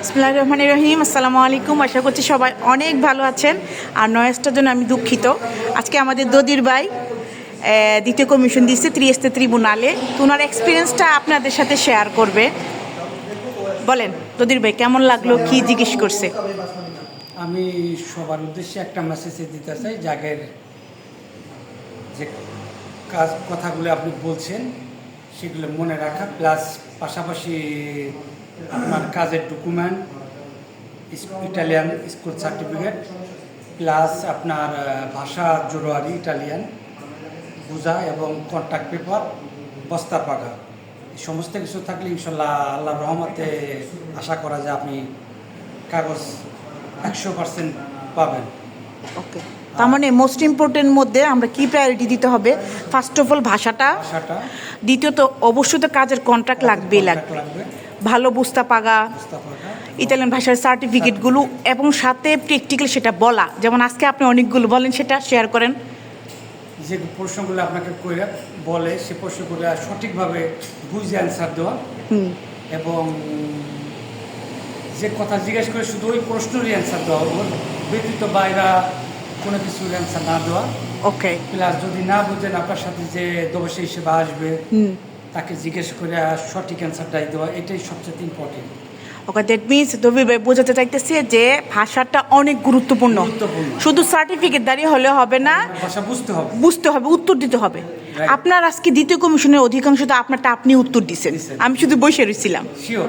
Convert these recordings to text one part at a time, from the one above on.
বিসমুল্লাহ রহমান রহিম আসসালামু আলাইকুম আশা করছি সবাই অনেক ভালো আছেন আর নয়েসটার জন্য আমি দুঃখিত। আজকে আমাদের দদির ভাই দ্বিতীয় কমিশন দিচ্ছে ত্রিস্তে ত্রিবুনালে। তো ওনার এক্সপিরিয়েন্সটা আপনাদের সাথে শেয়ার করবে। বলেন, দদির ভাই, কেমন লাগল, কি জিজ্ঞেস করছে? আমি সবার উদ্দেশ্যে একটা মেসেজ দিতে চাই, যাদের যে কাজ, কথাগুলো আপনি বলছেন, সেগুলো মনে রাখা প্লাস পাশাপাশি আপনার কাজের document Italian school certificate plus আপনার ভাষা জোরোয়ারি ইটালিয়ান বোঝা এবং কন্ট্যাক্ট পেপার বস্তা পাকা এই সমস্ত কিছু থাকলে ইনশাল্লাহ আল্লাহ রহমতে আশা করা যায় আপনি কাগজ একশো পার্সেন্ট পাবেন। ওকে তার মানে মোস্ট ইম্পর্টেন্ট মধ্যে আমরা কি প্রায়োরিটি দিতে হবে। ফার্স্ট অফ অল ভাষাটা। ভাষাটা। দ্বিতীয়ত অবশ্যই তো কাজের কন্ট্রাক্ট লাগবেই লাগবে। লাগবে। ভালো বুস্তা পাগা ইতালিয়ান ভাষার সার্টিফিকেটগুলো এবং সাথে প্র্যাকটিক্যাল সেটা বলা। যেমন আজকে আপনি অনেকগুলো বলেন সেটা শেয়ার করেন। যে প্রশ্নগুলো আপনাকে বলে সে প্রশ্নগুলো সঠিকভাবে বুঝে অ্যান্সার দেওয়া। এবং যে কথা জিজ্ঞেস করে শুধু ওই প্রশ্নেরই অ্যান্সার দেওয়া ওর ব্যতীত বাইরা কোনো কিছুর অ্যান্সার না দেওয়া। ওকে প্লাস যদি না বুঝেন আপনার সাথে যে দবসী হিসেবে আসবে হুম। তাকে জিজ্ঞেস করে সঠিক অ্যান্সারটাই দেওয়া এটাই সবচেয়ে ইম্পর্টেন্ট ওকে দ্যাট মিনস ভাই বোঝাতে চাইতেছে যে ভাষাটা অনেক গুরুত্বপূর্ণ। শুধু সার্টিফিকেট দাঁড়িয়ে হলে হবে না ভাষা বুঝতে হবে। বুঝতে হবে উত্তর দিতে হবে। আপনার আজকে দ্বিতীয় কমিশনের অধিকাংশ তো আপনারটা আপনি উত্তর দিচ্ছেন। আমি শুধু বসে রয়েছিলাম শিওর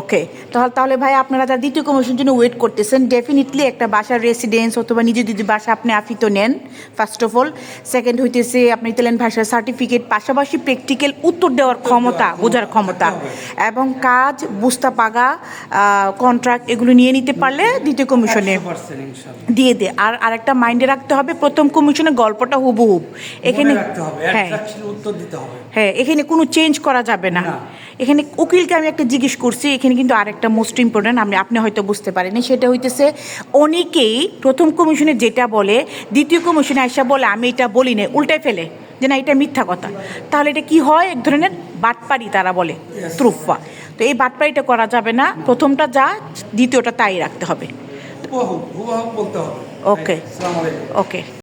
ওকে তাহলে তাহলে ভাই আপনারা যারা দ্বিতীয় কমিশন জন্য ওয়েট করতেছেন ডেফিনেটলি একটা বাসার রেসিডেন্স অথবা নিজের যদি বাসা আপনি আফিত নেন ফার্স্ট অফ অল সেকেন্ড হইতেছে আপনি ইতালিয়ান ভাষার সার্টিফিকেট পাশাপাশি প্র্যাকটিক্যাল উত্তর দেওয়ার ক্ষমতা বোঝার ক্ষমতা এবং কাজ বুঝতা পাগা কন্ট্রাক্ট এগুলো নিয়ে নিতে পারলে দ্বিতীয় কমিশনে দিয়ে দে। আর আরেকটা মাইন্ডে রাখতে হবে প্রথম কমিশনের গল্পটা হুবহুব এখানে হ্যাঁ। হ্যাঁ এখানে কোনো চেঞ্জ করা যাবে না। এখানে উকিলকে আমি একটা জিজ্ঞেস করছি এখানে কিন্তু আরেকটা মোস্ট ইম্পর্টেন্ট আপনি আপনি হয়তো বুঝতে পারেনি সেটা হইতেছে অনেকেই প্রথম কমিশনে যেটা বলে দ্বিতীয় কমিশনে আইসা বলে আমি এটা বলি না উল্টাই ফেলে যে না এটা মিথ্যা কথা। তাহলে এটা কি হয়? এক ধরনের বাটপারি তারা বলে ত্রুফা। তো এই বাটপারিটা করা যাবে না। প্রথমটা যা দ্বিতীয়টা তাই রাখতে হবে। আলাইকুম। ওকে